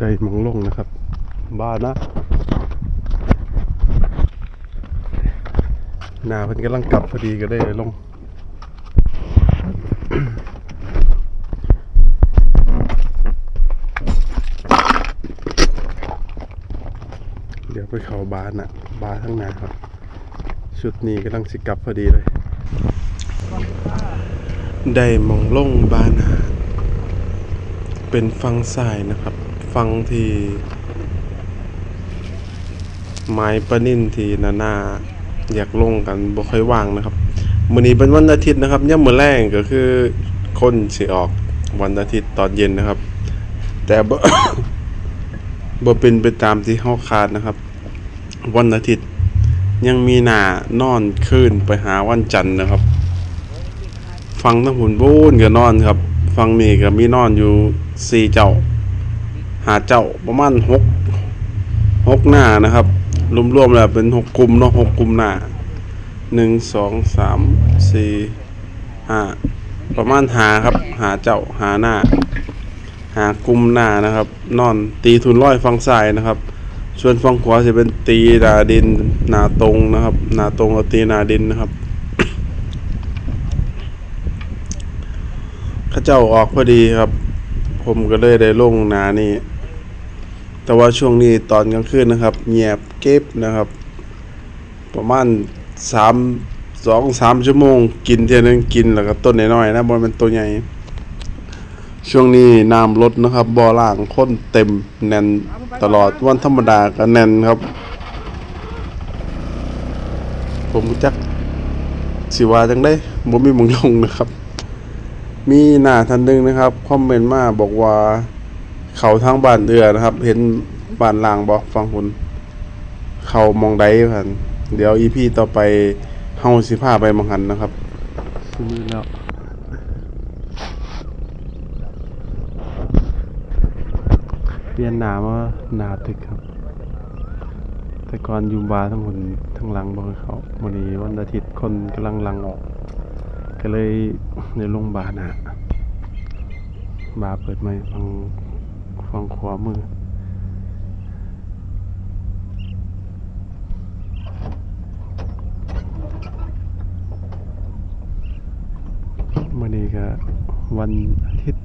ได้มองลงนะครับ บ้านนะนาเพิ่นกำลังกลับพอดีก็ได้ลงเดี๋ยวไปเขาบานอะบาร์ทั้งนาครับชุดนี้กำลังสิกลับพอดีเลย ได้มองลงบานหาเป็นฟังสายนะครับ ฟังทีไม้ปะนิ่นทีนานาอยากลงกันบ่ค่อยว่างนะครับมื้อนี้เป็นวันอาทิตย์นะครับย่ำมื้อแรงก็คือคนสิออกวันอาทิตย์ตอนเย็นนะครับ แต่บ่ บ่เป็นไปตามที่เฮาคาดนะครับ วันอาทิตย์ยังมีหน้านอนคืนไปหาวันจันทร์นะครับ ฟังทั้งหุ่นบูนก็นอนครับ ฟังนี่ก็มีนอนอยู่สี่เจ้า หาเจ้าประมาณหกหกหน้านะครับ รวมๆแล้วเป็นหกกลุ่มเนาะหกกลุ่มหน้าหนึ่งสองสามสี่ห้าประมาณหาครับ หาเจ้าหาหน้า หากลุ่มหน้านะครับ นอนตีทุนร้อยฟังซ้ายนะครับ ส่วนฟังขวาจะเป็นตีนาดินนาตรงนะครับนาตรงกับตีนาดินนะครับข้าเจ้าออกพอดีครับ ผมก็เลยได้ลงหนานี่ แต่ว่าช่วงนี้ตอนกลางคืนนะครับเงียบเก็บนะครับ ประมาณสามสองสามชั่วโมง กินเทียนึงกินแล้วก็ต้นน้อยๆนะบอมันตัวใหญ่ ช่วงนี้น้ำลดนะครับบ่อล่างค้นเต็มแน่นตลอดวันธรรมดาก็แน่นครับ ผมจักสิว่าจังได้บ่มีหมึงลงนะครับ มีหน้าท่านหนึ่งนะครับคอมเมนต์มาบอกว่า เขาทางบ้านเอือนะครับ เห็นบ้านล่างบ่ฟังคุณเขามองใดพันเดี๋ยวอีพีต่อไปเฮาสิพาไปมองหันนะครับมือแล้วเปลี่ยนหนามาหนาตึกครับ แต่ก่อนอยูบาทั้งคนทั้งหลังบ่ให้เขาวันนี้วันอาทิตย์คนกำลังลังออก ก็เลยในโรงพยาบาลนะบาร์เปิดไม่ฟังฟังขวามือ มื่อนี้ก็วันอาทิตย์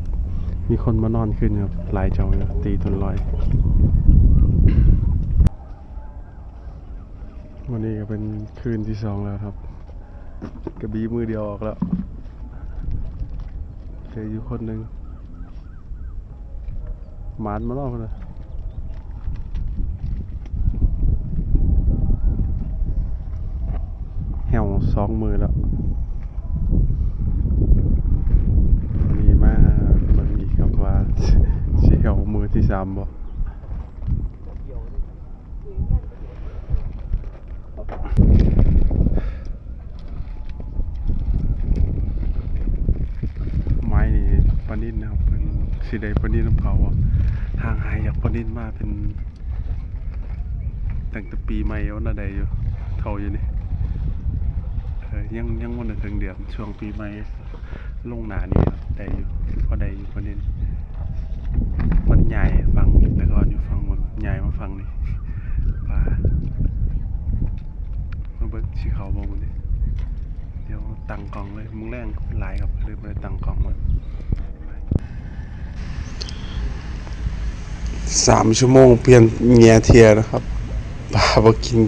มีคนมานอนขึ้นครับหลายเจ้าตีทุนลอยวันนี้ก็เป็นคืนที่สองแล้วครับ กระบีมือเดียวออกแล้วเจออยู่คนหนึ่งหมานมาล่อกเลยแหวสองมือแล้วมีมาเบิ่งอีกครับว่าเหี่ยวมือที่สามบ่ไม้นี่ปลา นิ่นนะครับเป็นสีใดงปนินน้ำเขาอะทางหายจากปนินมาเป็นตั้งแต่ปีใหม่วันะใดอยู่เท่าอยู่นี่ยังยังวันถึงเดือนช่วงปีใหม่ลงหนานี่ครับได้อยู่พอได้อยู่คนนี้มันใหญ่ฟังแต่ก่อนอยู่ฟังหมดใหญ่มาฟังนี่ปลามาเบิ้งชีเขาบองมันดิเดี๋ยวตั้งกล่องเลยมึงแรงหลายครับเลยไปตั้งกล่องเลย สามชั่วโมงเปลี่ยนเงียเทียนะครับปลาบกิน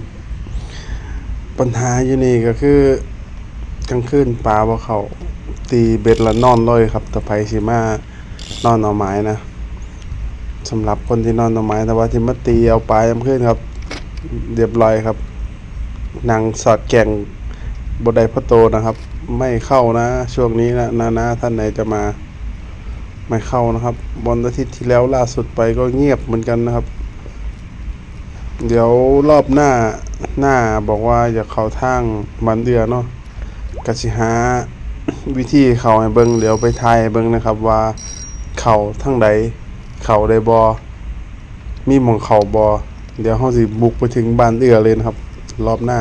ปัญหาอยู่นี่ก็คือกลางคืนปลาบ่เขาตีเบ็ดละนอนเลยครับแต่ไผสิมานอนเอาไม้นะสำหรับคนที่นอนเอาไม้แต่ว่าที่มาตีเอาปลายามขึ้นครับเรียบร้อยครับนางสอดแก่งบดไดพระโตนะครับ ไม่เข้านะ ช่วงนี้นะนานาท่านไหนจะมา ไม่เข้านะครับวันอาทิตย์ที่แล้วล่าสุดไปก็เงียบเหมือนกันนะครับ เดี๋ยวรอบหน้าหน้าบอกว่าอยากเข้าทางบันเดือเนาะกสิหาวิธีเข่าให้เบิงเดี๋ยวไปทายเบิงนะครับว่าเข่าทั้งใดเข่าได้บอมีหมองเข่าบอเดี๋ยวเฮาสิบุกไปถึงบ้านเอือเลยนะครับ รอบหน้า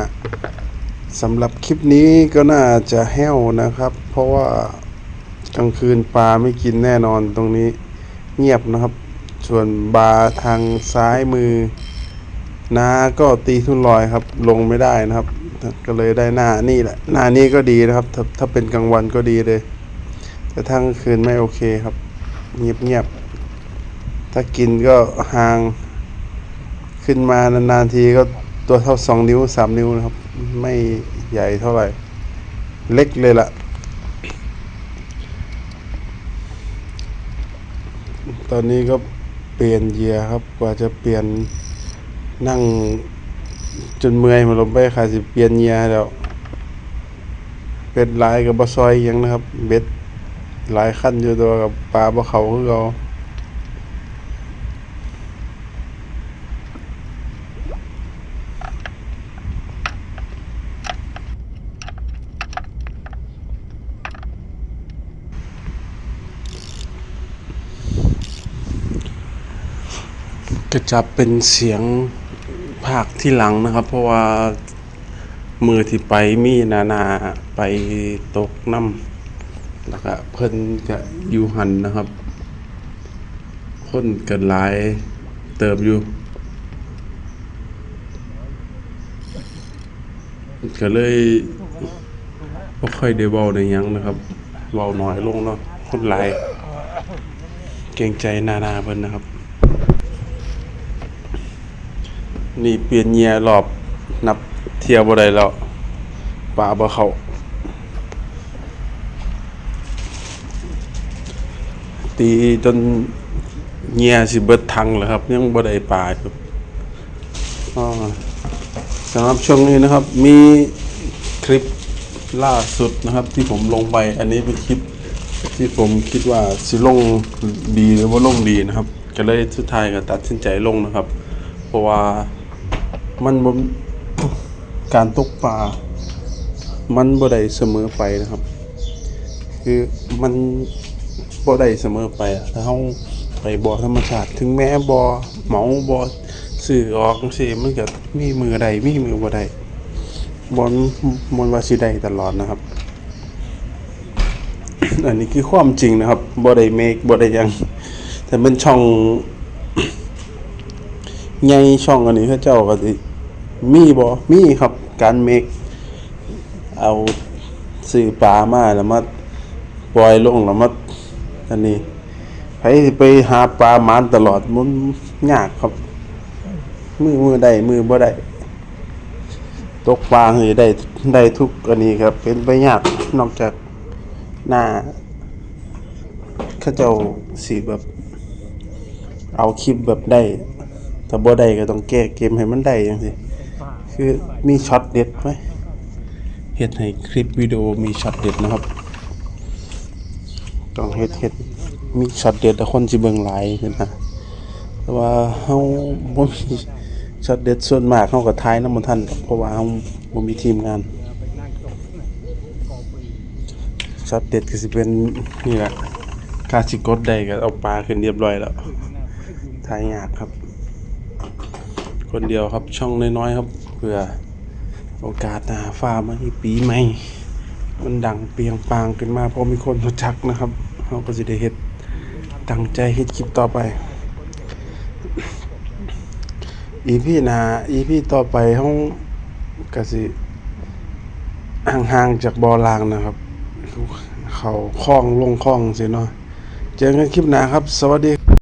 สำหรับคลิปนี้ก็น่าจะแห้วนะครับ เพราะว่า กลางคืนปลาไม่กินแน่นอนตรงนี้เงียบนะครับ ส่วนบาทางซ้ายมือนาก็ตีทุนลอยครับ ลงไม่ได้นะครับ ก็เลยได้หน้านี่แหละหน้านี้ก็ดีนะครับถ้าถ้าเป็นกลางวันก็ดีเลย แต่ถ้งคืนไม่โอเคครับ เงียบเงียบๆถ้ากินก็ห่างขึ้นมานานๆทีก็ตัวเท่าสองนิ้วสามนิ้วนะครับ ไม่ใหญ่เท่าไหร่ เล็กเลยล่ะ ตอนนี้ก็เปลี่ยนเยียร์ครับ กว่าจะเปลี่ยนนั่งจนเมื่อยมาลงไปค่ะสิเปลี่ยนเยียร์แล้วเป็นลายกับบซอยอยังนะครับ เบ็ดหลายขั้นอยู่ตัวกับปลาบะเขาคือเรา จะเป็นเสียงภาคที่หลังนะครับ เพราะว่ามือที่ไปมีนานาไปตกน้ำแล้วก็เพิ่นจะอยู่หันนะครับ คนกันหลายเติบอยู่ก็เลยบ่ค่อยได้เว้าได้หยังนะครับเว้าน้อยลงเนาะคนหลายเกรงใจนานาเพิ่นนะครับ นี่เปลี่ยนเหยียรอบนับเทียวบ่ได้แล้วปลาบ่เขาตีจนเหยียสิเบิดทังแล้วครับยังบ่ได้ปลาอยู่อ๋อสำหรับช่วงนี้นะครับ มีคลิปล่าสุดนะครับ ที่ผมลงไป อันนี้เป็นคลิปที่ผมคิดว่าสิลงดีหรือว่าลงดีนะครับ ก็เลยสุดท้ายก็ตัดสินใจลงนะครับ เพราะว่า มันบ่การตกปลา มันบ่ได้เสมอไปนะครับ คือมันบ่ได้เสมอไปอะถ้าเฮาไปบ่อธรรมชาติ ถึงแม้บ่อเหมาบ่อซื้อออกจังซี่มันก็มีมือใดมีมือบ่ได้บ่มันว่าสิได้ตลอดนะครับ อันนี้คือความจริงนะครับบ่ได้เมคบ่ได้ยังแต่เป็นช่อง ใหญ่ช่องอันนี้เขาเจ้าก็สิมีบ่มีครับการเมคเอาซื้อปลามาแล้วมาปล่อยลงแล้วมาอันนี้ใครสิไปหาปลาหมานตลอดมันยากครับ มือมือได้มือบ่ได้ตกปลาให้ได้ได้ทุกอันนี้ครับ เป็นไปยากนอกจากหน้าเขาเจ้าสิแบบ เอาคลิปแบบได้ ถ้าบ่ได้ก็ต้องแก้เกมให้มันได้จังซี่คือมีช็อตเด็ดไหมเฮ็ดให้คลิปวิดีโอมีช็อตเด็ดนะครับ ต้องเฮ็ดเฮ็ดมีช็อตเด็ดแล้วคนสิเบิ่งหลายนะแต่ว่าเฮาบ่มีช็อตเด็ดส่วนมากเฮาก็ถ่ายนำบ่ทันเพราะว่าเฮาบ่มีทีมงานช็อตเด็ดก็สิเป็นนี่แหละกาสิกดได้ก็เอาปลาขึ้นเรียบร้อยแล้วทายยากครับ คนเดียวครับช่องน้อยๆครับเพื่อโอกาสหนาฟ้ามาให้ปีใหม่มันดังเปียงปางขึ้นมาเพราะมีคนรู้จักนะครับเราก็จะได้เฮ็ดตั้งใจเฮ็ดคลิปต่อไปอีพีหนาอีพี่ต่อไปเฮาก็สิห่างๆจากบอลางนะครับ เขาคล้องลงคล้องสิเนาะเจอกันคลิปหน้าครับ สวัสดี